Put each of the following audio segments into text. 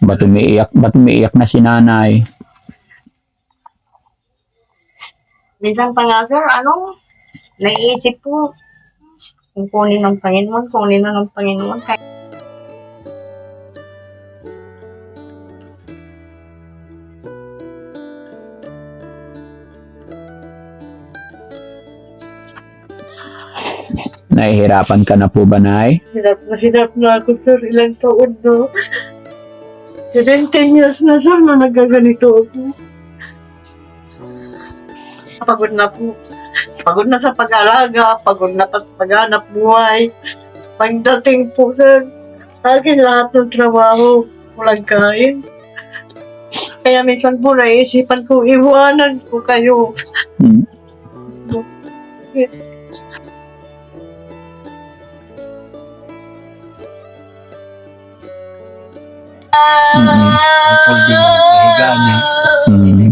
Ba't umiiyak, ba't umiiyak na si nanay? Minsan pa nga, sir, ano, naiisip po, kung kunin ng Panginoon, kunin na ng Panginoon. Kahit Nahihirapan ka na po ba, nay? hirap na hirap na ako, sir, ilang taon, no? 17 years na, sir, na nagaganito ako. Pagod na po. Pagod na sa pag-alaga, pagod na sa paghanap buhay. Pagdating po, sir, sa akin lahat ng trabaho, walang kain. Kaya minsan po naisipan ko, iwanan ko kayo. Hmm. Pag di mo higa niya. Hmm.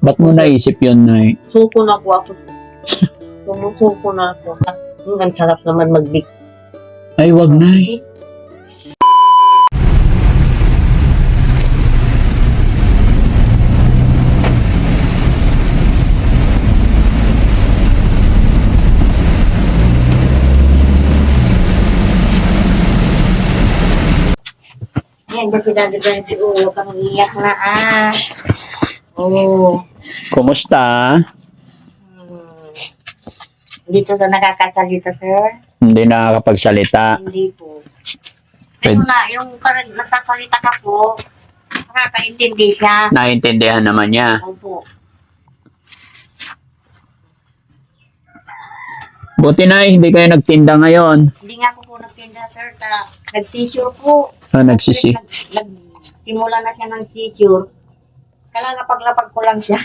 Ba't mo naisip yun, nay? Suko na po ako. Sumusuko na ako. Ang sarap naman mag-dik. Ay, wag, nay. Yan, kasi dati dati, oh, huwag kang iyak na ah. Oo. Kumusta? Hmm. Dito na nakakasalita, sir? Hindi nakakapagsalita. Hindi po. Pwede- na, yung parang nagsasalita ka po, nakakaintindi siya. Naintindihan naman niya. Opo. Buti na hindi kayo nagtinda ngayon. Hindi nga ako po nagtinda, sir. Ta, nag-seizure po. Ah, nagsisi. Nag, nagsimula na siya ng seizure. Kalalapag-lapag ko lang siya.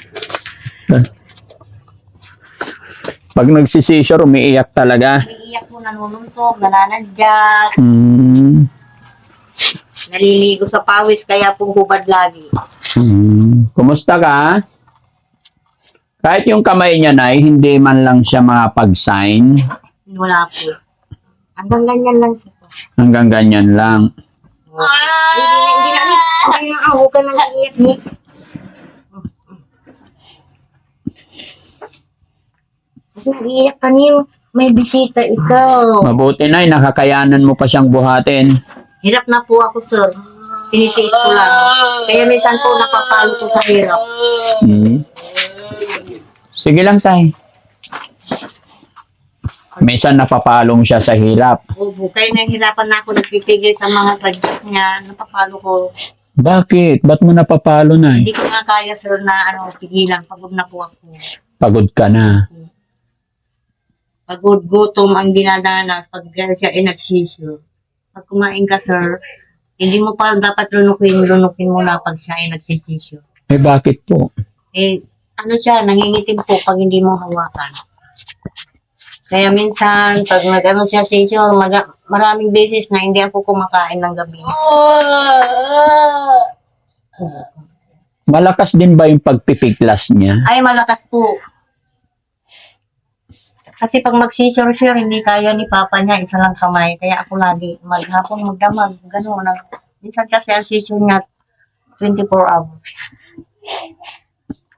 Pag nagsisisure, umiiyak talaga. Naiiyak po, nanununtog, nananadyak, Hmm. naliligo sa pawis, kaya po hubad lagi. Hmm. Kumusta ka? Kahit yung kamay niya, Nay, hindi man lang siya makapag-sign. Wala po. Hanggang ganyan lang siya po. Hanggang ganyan lang. Hindi na, hindi na, hindi na, huwag ka nang iiyak ni. Huwag nang iiyak ka niyo. May bisita ikaw. Mabuti, Nay, nakakayanan mo pa siyang buhatin. Hirap na po ako, sir. Tinitiis ko lang. Kaya minsan po napapalo ko sa hirap. Hmm. Sige lang, Tay. Minsan napapalong siya sa hirap. Opo, kaya nahihirapan na ako nagpipigil sa mga budget niya. Napapalo ko. Bakit? Ba't mo napapalo, Nay? Hindi ko nga kaya, sir, na ano, pigilan. Pagod na po ako. Pagod ka na. Pagod, gutom ang dinadanas pag siya ay nagsisyo. Pag kumain ka, sir, hindi mo pa dapat lunukin, lunukin mo na pag siya ay nagsisisyo. Eh, bakit po? Eh, ano siya, nangingitim po pag hindi mo hawakan. Kaya minsan, pag nag-ano siya sisyo, mara- maraming beses na hindi ako kumakain ng gabi. Malakas din ba yung pagpipiglas niya? Ay, malakas po. Kasi pag mag-seizure hindi kaya ni Papa niya, isa lang kamay. Kaya ako lagi, maghapon magdamag, gano'n. na- Minsan kasi ang seizure niya, 24 hours.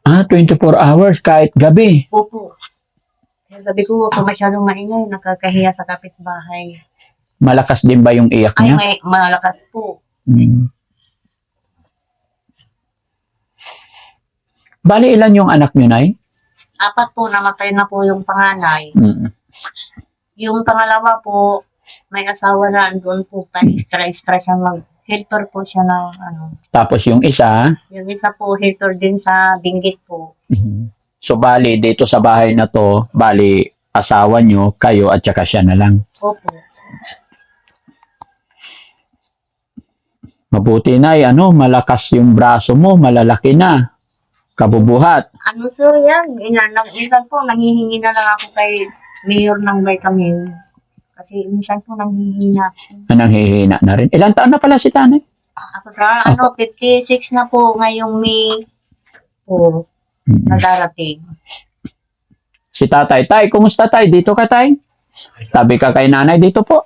Ah, 24 hours kahit gabi. Opo. Sabi ko, ka masyadong maingay, nakakahiya sa kapitbahay. Malakas din ba yung iyak Ay, niya? may malakas po. Hmm. Bali, ilan yung anak niyo, Nay? Apat po, namatay na po yung panganay. Hmm. Yung pangalawa po, may asawa na andun po, pa-extra-extra siya mag helper po siya ng ano. Tapos yung isa, Yung isa po, helper din sa binggit po. mhm. so bali, dito sa bahay na to, bali, asawa niyo, kayo, at saka siya na lang. Opo. Mabuti na, ano, malakas yung braso mo, malalaki na. Kabubuhat. Ano sir yan? Ina, nang, minsan po, nanghihingi na lang ako kay mayor ng vitamin. Kasi minsan po nanghihingi na. ako. Nanghihina na rin. Ilan taon na pala si tanay? Ako sa ano, 56 na po ngayong May po na darating. Si tatay. Tay, kumusta tay? Dito ka tay? Sabi ka kay nanay, dito po.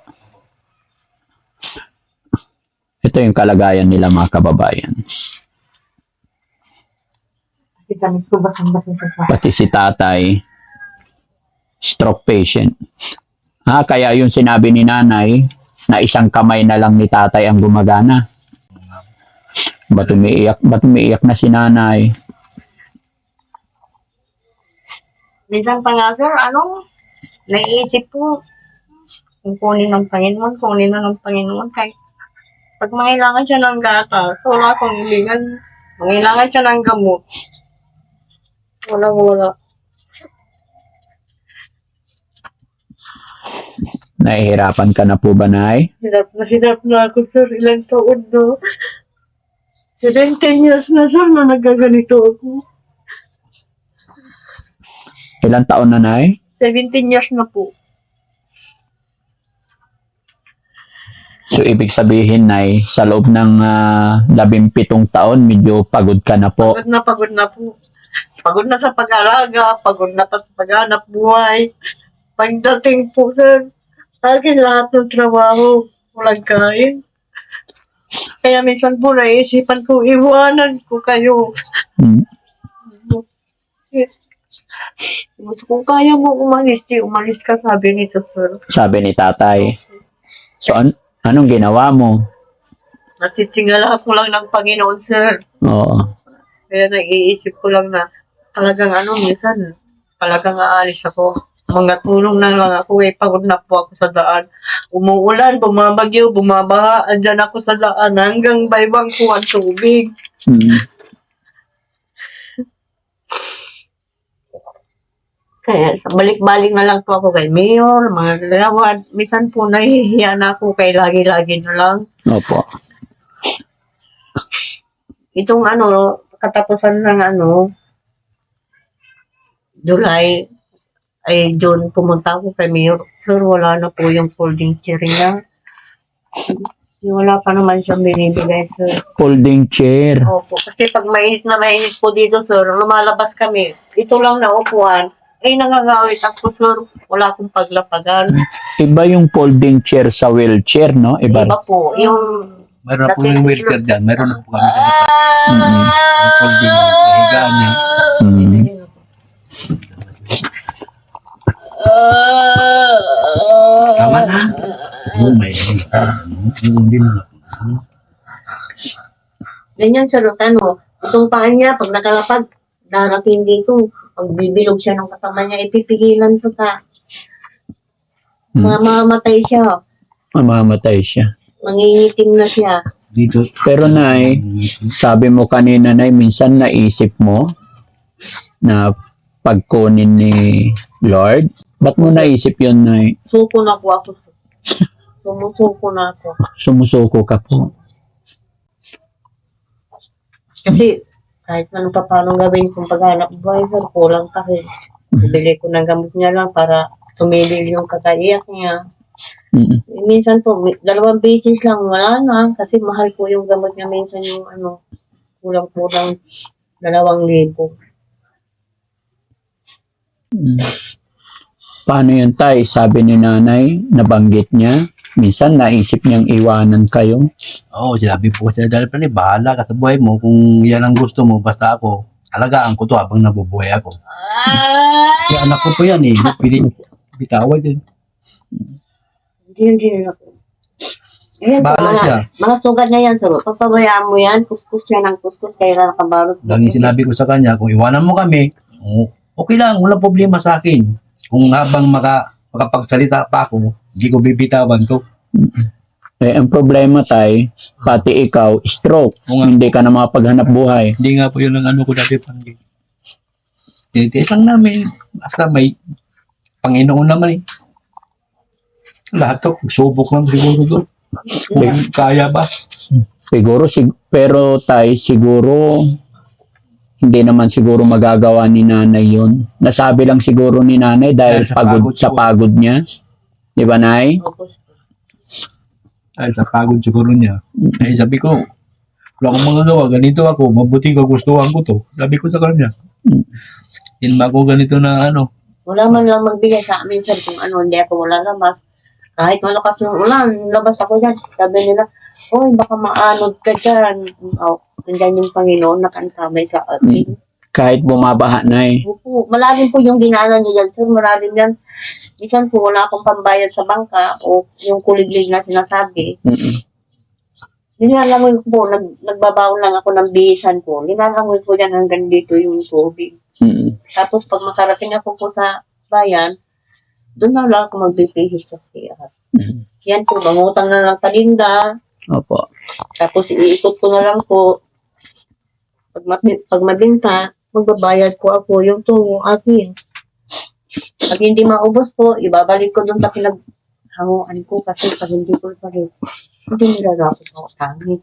Ito yung kalagayan nila mga kababayan. Pati si tatay, stroke patient. Ha, kaya yung sinabi ni nanay, na isang kamay na lang ni tatay ang gumagana. Ba't umiiyak, ba't umiiyak na si nanay? Minsan pa nga, sir, ano, naiisip ko, kung kunin ng Panginoon, kunin ng Panginoon, kahit pag mangailangan siya ng gata, so wala akong iligan, mangailangan siya ng gamot, wala, wala. Nahihirapan ka na po ba, Nay? Hirap na hirap na ako, sir, ilang taon na. 17 years na, sir, na nagaganito ako. Ilang taon na, Nay? 17 years na po. So, ibig sabihin, Nay, sa loob ng ah, labing pitong taon, medyo pagod ka na po. Pagod na pagod na po. Pagod na sa pag-alaga, pagod na pa sa paghanap buhay. Pagdating po sa akin lahat ng trabaho, walang kain. Kaya minsan po naisipan ko, iwanan ko kayo. Hmm. Gusto kung kaya mo umalis, di umalis ka, sabi nito, sir. Sabi ni tatay. So, an- anong ginawa mo? Natitingala ko lang ng Panginoon, sir. Oo. Kaya naiisip ko lang na talagang ano, minsan talagang aalis ako. Mga tulong na lang ako eh, pagod na po ako sa daan. Umuulan, bumabagyo, bumabaha, andyan ako sa daan hanggang baybang ko ang tubig. Hmm. Kaya sa balik-balik na lang po ako kay Mayor, mga galawad. Minsan po nahihiya na ako kay lagi-lagi na lang. Opo. Itong ano, katapusan ng ano, July, ay June, pumunta ako kay Mayor. Sir, wala na po yung folding chair niya. Wala pa naman siyang binibigay, sir. Folding chair. Opo, kasi pag mainit na mainit po dito, sir, lumalabas kami. Ito lang na upuan. Ay, nangangawit ako, sir. Wala akong paglapagan. Iba yung folding chair sa wheelchair, no? Iba. Iba po, yung... Na po yung wheelchair dyan. Mayroon na po kami dyan. Mm. Yung folding higaan niya. Mm. Tama na. Oh my God. Hindi na. Ganyan, sir, ano, itong paan niya, pag nakalapag, darating dito, pag bibilog siya ng katawan niya, ipipigilan ko ta. Hmm. Mamamatay siya. Mamamatay siya. Mangingitim na siya. Dito. Pero Nay, sabi mo kanina Nay, minsan naisip mo na pagkunin ni Lord. Ba't mo naisip yun, Nay? Suko na po ako. Sumusuko na ako. Sumusuko ka po. Kasi, kahit ano pa paano gawin kung paghanap buhay, sir, kulang kasi. Bibili ko ng gamot niya lang para tumigil yung kakaiyak niya. Mm. Eh, Minsan po, dalawang beses lang, wala na. Kasi mahal po yung gamot niya. Minsan yung ano, kulang-kulang dalawang libo. Mm. Paano yun, Tay? Sabi ni nanay, nabanggit niya. Minsan naisip niyang iwanan kayo. Oo, sinabi po siya dahil pa ni bahala ka sa buhay mo kung yan ang gusto mo. Basta ako, alagaan ko to habang nabubuhay ako. Kasi anak ko po yan eh. Pilit, bitawad din. Hindi, hindi na ako. Ayan Bahala mga, siya. mga sugat niya yan, sir. Papabayaan mo yan, kuskus niya ng kuskus, kaya nakabarot. Lang yung sinabi ko sa kanya, kung iwanan mo kami, oh, okay lang, walang problema sa akin. Kung habang maka, makapagsalita pa ako, hindi ko bibitawan to. Eh, ang problema, Tay, pati ikaw, stroke. Oo nga. Hindi ka na makapaghanap buhay. Hindi nga po yun ang ano ko dati pang Tinitiis lang namin. Basta may Panginoon naman eh. Lahat to, subok lang siguro to. Kung kaya ba? Siguro, sig- pero tay, siguro, hindi naman siguro magagawa ni nanay yun. Nasabi lang siguro ni nanay dahil Dahil sa pagod, pagod sa pagod niya. Di ba, Nay? Opo. Ay, sa pagod siguro niya. Ay, sabi ko, wala akong magagawa. Ganito ako. Mabuting kagustuhan ko to. Sabi ko sa kanya. Hindi naman ako ganito na ano. Wala man lang magbigay sa amin sir kung ano, hindi ako wala labas. Kahit malakas yung ulan, labas ako dyan. Sabi nila, Uy, baka maanod ka dyan. Oh, nandyan yung Panginoon nakantamay sa atin. Kahit bumabaha na eh. Opo, malalim po yung dinaanan niyo dyan, sir. Malalim yan. Minsan po wala akong pambayad sa bangka o yung kuliglig na sinasabi. Mm-mm. Nilalangoy ko po, nag, nagbabaon lang ako ng bihisan po. Nilalangoy ko yan hanggang dito yung tubig. Mm-mm. Tapos pag makarating ako po sa bayan, doon na lang ako magbibihis sa CR. Mm. Yan po, mangutang na lang palinda. Opo. Tapos iikot ko na lang po. Pag, mat- pag mabinta, magbabayad po ako yung tungo akin. Pag hindi maubos po, ibabalik ko doon sa pinaghanguan ko kasi pag hindi ko balik, hindi nila ako mautangin.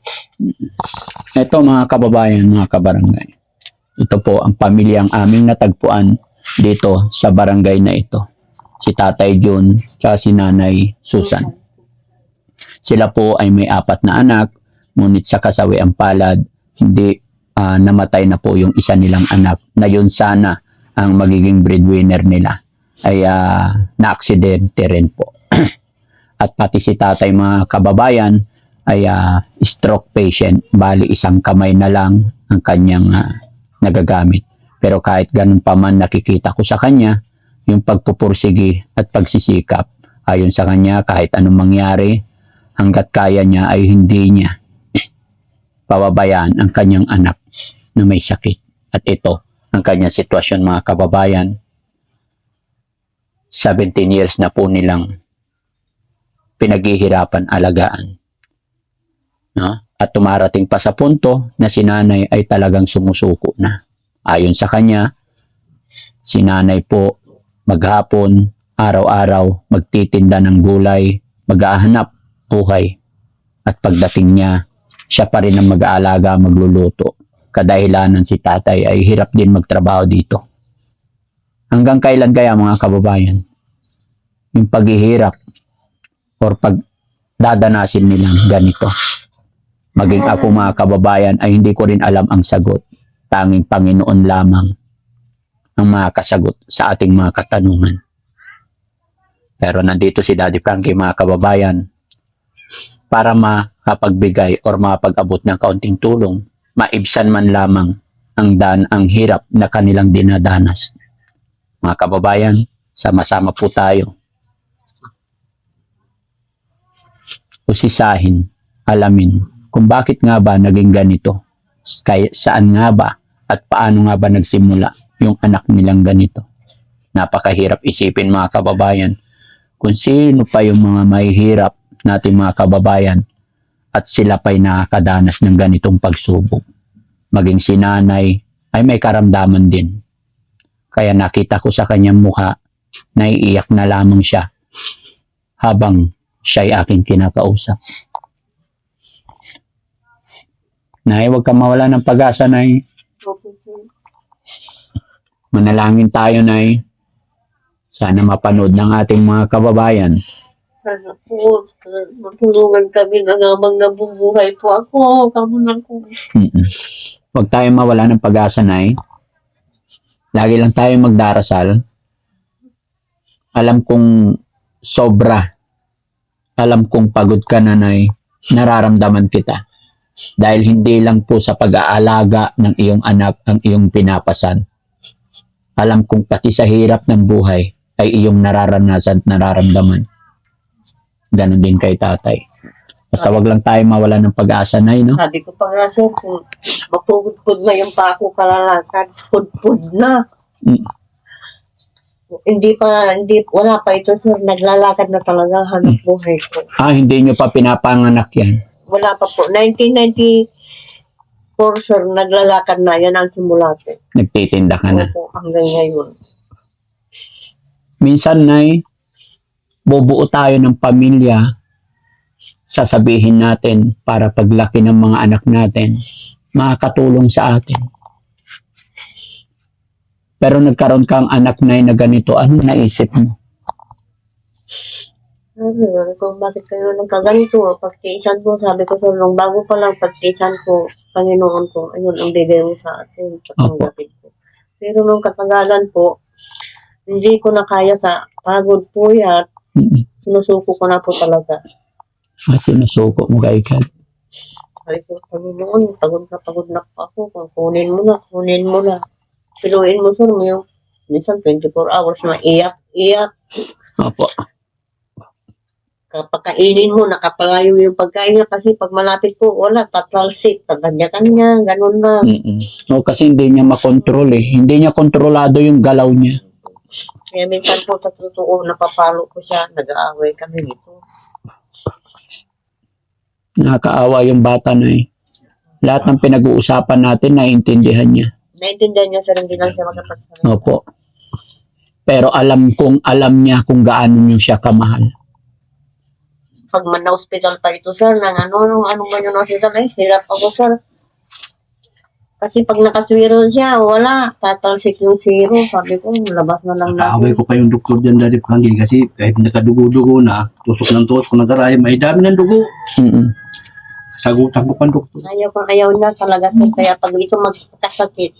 Ito mga kababayan, mga kabarangay. Ito po ang pamilyang aming natagpuan dito sa barangay na ito. Si Tatay Jun at si Nanay Susan. Sila po ay may apat na anak, ngunit sa kasawi ang palad, hindi ah, namatay na po yung isa nilang anak na yun sana ang magiging breadwinner nila ay ah, na-aksidente rin po. At pati si tatay mga kababayan ay ah, stroke patient, bali isang kamay na lang ang kanyang ah, nagagamit. Pero kahit ganun pa man nakikita ko sa kanya, yung pagpupursigi at pagsisikap, ayon sa kanya kahit anong mangyari, hanggat kaya niya ay hindi niya pababayaan ang kanyang anak na may sakit. At ito ang kanyang sitwasyon mga kababayan. 17 years na po nilang pinaghihirapan alagaan. No? At tumarating pa sa punto na si nanay ay talagang sumusuko na. Ayon sa kanya, si nanay po maghapon, araw-araw, magtitinda ng gulay, maghahanap buhay. At pagdating niya, siya pa rin ang mag-aalaga, magluluto. Kadahilanan si tatay ay hirap din magtrabaho dito. Hanggang kailan kaya mga kababayan? Yung paghihirap or pag dadanasin nilang ganito. Maging ako mga kababayan ay hindi ko rin alam ang sagot. Tanging Panginoon lamang ang makakasagot sa ating mga katanungan. Pero nandito si Daddy Frankie mga kababayan para makapagbigay or makapag-abot ng kaunting tulong, maibsan man lamang ang dan ang hirap na kanilang dinadanas. Mga kababayan, sama-sama po tayo. Usisahin, alamin kung bakit nga ba naging ganito. Kaya saan nga ba at paano nga ba nagsimula yung anak nilang ganito. Napakahirap isipin mga kababayan kung sino pa yung mga mahihirap nating mga kababayan at sila pa'y nakakadanas ng ganitong pagsubok. Maging si nanay ay may karamdaman din. Kaya nakita ko sa kanyang mukha, naiiyak na lamang siya habang siya'y aking kinakausap. Nay, huwag ka mawala ng pag-asa, Nay. Manalangin tayo, Nay. Sana mapanood ng ating mga kababayan. Sana po, matulungan kami na namang nabubuhay po ako. Kamu na ko. Mm-mm. Huwag tayo mawala ng pag-asa, Nay. Lagi lang tayo magdarasal. Alam kong sobra. Alam kong pagod ka na, Nay. Nararamdaman kita. Dahil hindi lang po sa pag-aalaga ng iyong anak ang iyong pinapasan. Alam kong pati sa hirap ng buhay ay iyong nararanasan at nararamdaman. Ganon din kay tatay. Basta wag lang tayo mawala ng pag-asa, Nay, no? Sabi ko pa nga, sir, kung mapugod-pud na yung pa ako kalalakad, pud-pud na. Mm. Hindi pa, hindi, wala pa ito, sir. Naglalakad na talaga hanap buhay ko. Ah, hindi nyo pa pinapanganak yan. Wala pa po. 1994, sir, naglalakad na. Yan ang simulate. Nagtitinda ka na. Opo, hanggang ngayon. Minsan, Nay, bubuo tayo ng pamilya. Sasabihin natin para paglaki ng mga anak natin, makakatulong sa atin. Pero nagkaroon kang anak na na ganito, anong naisip mo? Ano, kung bakit kayo nagkaganito, pagtiisan ko, sabi ko sa nung bago pa lang pagtiisan ko, Panginoon ko, ayun ang bigay mo sa atin, tatanggapin ko. Pero nung katagalan po, hindi ko na kaya sa pagod po yan. Mm-mm. Sinusuko ko na po talaga. Ah, sinusuko mo kay God. Sabi ko, Panginoon, pagod na pagod na po ako. Kung kunin mo na, kunin mo na. Piluin mo, sir, mo yung minsan 24 hours na iyak, iyak. Opo. Kapag kainin mo, nakapalayo yung pagkain niya kasi pag malapit po, wala, tatalsik, kanya-kanya, ganun na. Mm-mm. O kasi hindi niya makontrol eh. Hindi niya kontrolado yung galaw niya. Kaya minsan po sa totoo, napapalo ko siya, nag-aaway kami dito. Nakakaawa yung bata na eh. Lahat ng pinag-uusapan natin, naiintindihan niya. Naintindihan niya sir, hindi lang siya magkapagsalita. Opo. Pero alam kong alam niya kung gaano niyo siya kamahal. Pag man na hospital pa ito sir, nang ano, nung ano ba yung hospital, eh, hirap ako sir. Kasi pag nakaswiro siya, wala, tatalsik yung zero. Sabi ko, labas na lang natin. ko pa yung doktor dyan, Daddy Frankie, kasi kahit nakadugo-dugo na, tusok ng tusok ng karay, may dami ng dugo. Mm-mm. Sagutan ko pa ang doktor. Ayaw pang ayaw niya talaga sir. Kaya pag ito magkasakit,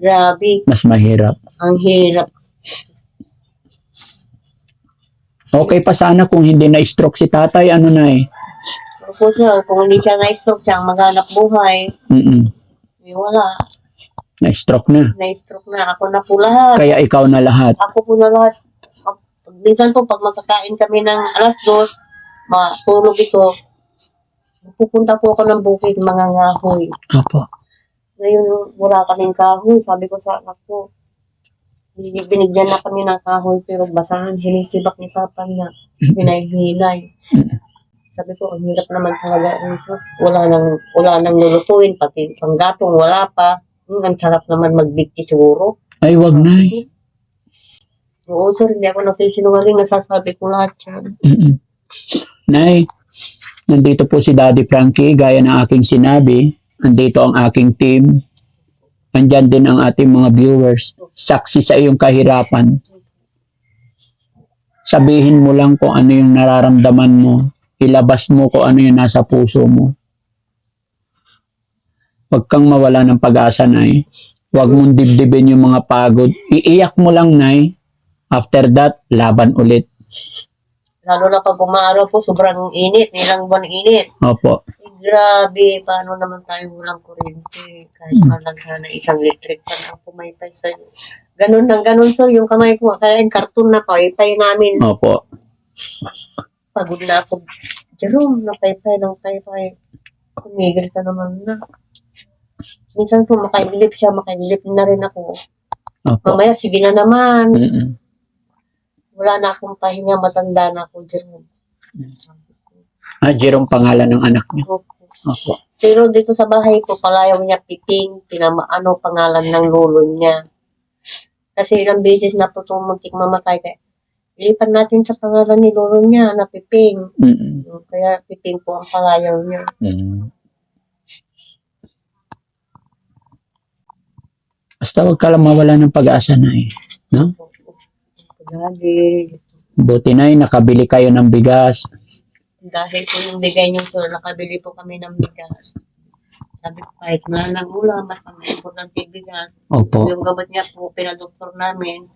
grabe, Mas mahirap. ang hirap. Okay pa sana kung hindi na-stroke si tatay, ano na eh. Opo sir, kung hindi siya na-stroke siya, ang maghanap buhay, Mm-mm. Eh, wala. Na-stroke na. Na-stroke na. Ako na po lahat. Kaya ikaw na lahat. Ako po na lahat. Pag- Minsan po, pag magkakain kami ng alas dos, matulog ito, pupunta po ako ng bukid, mga ngahoy. Opo. Ngayon, wala kaming kahoy. Sabi ko sa anak ko, "Binig- binigyan na kami ng kahoy, pero basahan, hinisibak ni Papa niya. Hinay-hinay. Sabi ko, ang hirap naman talaga. Wala nang, wala nang lulutuin, pati panggatong, wala pa. Hmm, ang sarap naman magbigti siguro. Ay, wag na eh. Oo, sir, hindi ako nagsisinungaling. Nasasabi ko lahat yan. Mm-mm. Nay, nandito po si Daddy Frankie, gaya ng aking sinabi. Nandito ang aking team. Andyan din ang ating mga viewers. Saksi sa iyong kahirapan. Sabihin mo lang kung ano yung nararamdaman mo. Ilabas mo kung ano yung nasa puso mo. Huwag kang mawala ng pag-asa, Nay. Huwag mong dibdibin yung mga pagod. Iiyak mo lang, Nay. After that, laban ulit. Lalo na pag umaraw po, sobrang init. Nilang buwan init. Opo. Eh, grabe, paano naman tayo walang kuryente? Kahit man lang sana isang electric fan ang pumaypay sa'yo. Ganun nang ganun, sir, yung kamay ko. Kaya yung karton na paypay namin. Opo. Pagod na ako. Jerome, napaypay ng paypay. Tumigil ka naman na. Minsan po, makailip siya, makailip na rin ako. Opo. Mamaya, sige na naman. Mm-mm. Wala na akong pahinga, matanda na ako, Jerome. Ah, Jerome pangalan ng anak niyo. Opo. Opo. Pero dito sa bahay ko, palayaw niya Piping, pinama, ano pangalan ng lolo niya. Kasi ilang beses na po tumuntik mamatay. Kaya, ilipan natin sa pangalan ni lolo niya na Piping. Mm-mm. Kaya Piping po ang palayaw niya. Mm. Basta huwag ka lang mawala ng pag-asa na eh. Lagi. Buti na eh, nakabili kayo ng bigas. Dahil po yung bigay niyo po, nakabili po kami ng bigas. Sabi ko, kahit na lang ulam, mas ang importante bigas. Opo. Yung gamot niya po, pinadoktor namin,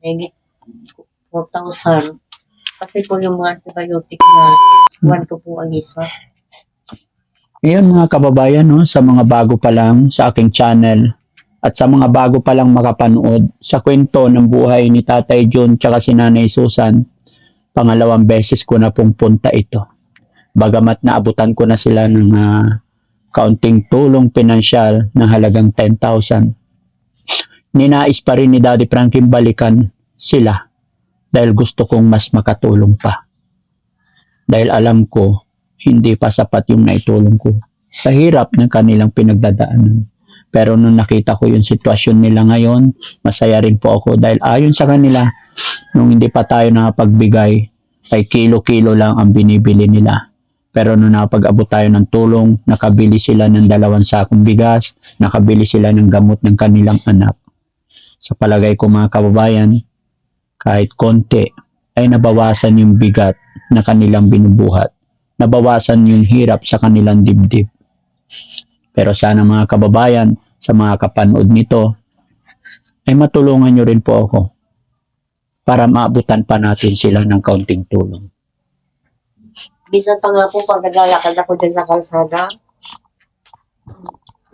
higit 4,000. Kasi po yung mga antibiotic na, one ko po ang isa. Ngayon mga kababayan, no, sa mga bago pa lang sa aking channel at sa mga bago pa lang makapanood sa kwento ng buhay ni Tatay John tsaka si Nanay Susan, pangalawang beses ko na pong punta ito. Bagamat naabutan ko na sila ng ah, kaunting tulong pinansyal na halagang 10,000. Ninais pa rin ni Daddy Franklin balikan sila dahil gusto kong mas makatulong pa. Dahil alam ko, hindi pa sapat yung naitulong ko sa hirap ng kanilang pinagdadaanan. Pero nung nakita ko yung sitwasyon nila ngayon, masaya rin po ako dahil ayon sa kanila, nung hindi pa tayo nakapagbigay, ay kilo-kilo lang ang binibili nila. Pero nung nakapag-abot tayo ng tulong, nakabili sila ng dalawang sakong bigas, nakabili sila ng gamot ng kanilang anak. Sa palagay ko mga kababayan, kahit konti, ay nabawasan yung bigat na kanilang binubuhat. Nabawasan yung hirap sa kanilang dibdib. Pero sana mga kababayan, sa mga kapanood nito, ay matulungan nyo rin po ako para maabutan pa natin sila ng kaunting tulong. Minsan pa nga po, pag naglalakad ako dyan sa kalsada,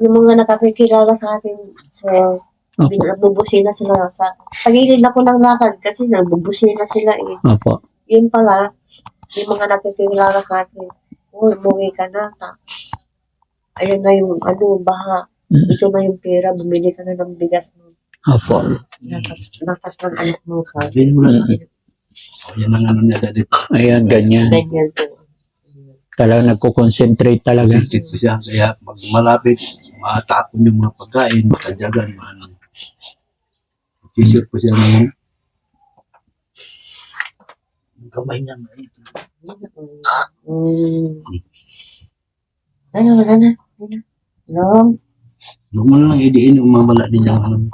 yung mga nakakikilala sa akin, so, Opo. nagbubusina sila sa, pagilid ako ng lakad kasi nagbubusina sila eh. Opo. Yun pala, yung mga nakikilala sa akin, uy, umuwi ka na, ta. Ayun na yung, ano, baha. Mm. Ito na yung pera, bumili ka na ng bigas mo. Opo. Nakas, nakas ng anak mo sa lang. Oh, yan ang ano niya dati. Ayan, ganyan. Ganyan po. Talagang nagko-concentrate talaga. Concentrate ko siya. Kaya pag malapit, matapon yung mga pagkain, matadyagan, ano. T-shirt ko siya ng yung kamay niya. maliit. Mm. Ano, wala na. Wala na. Long. Huwag mo na lang idiin yung mamala din yung ano.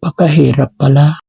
Pakahirap pala.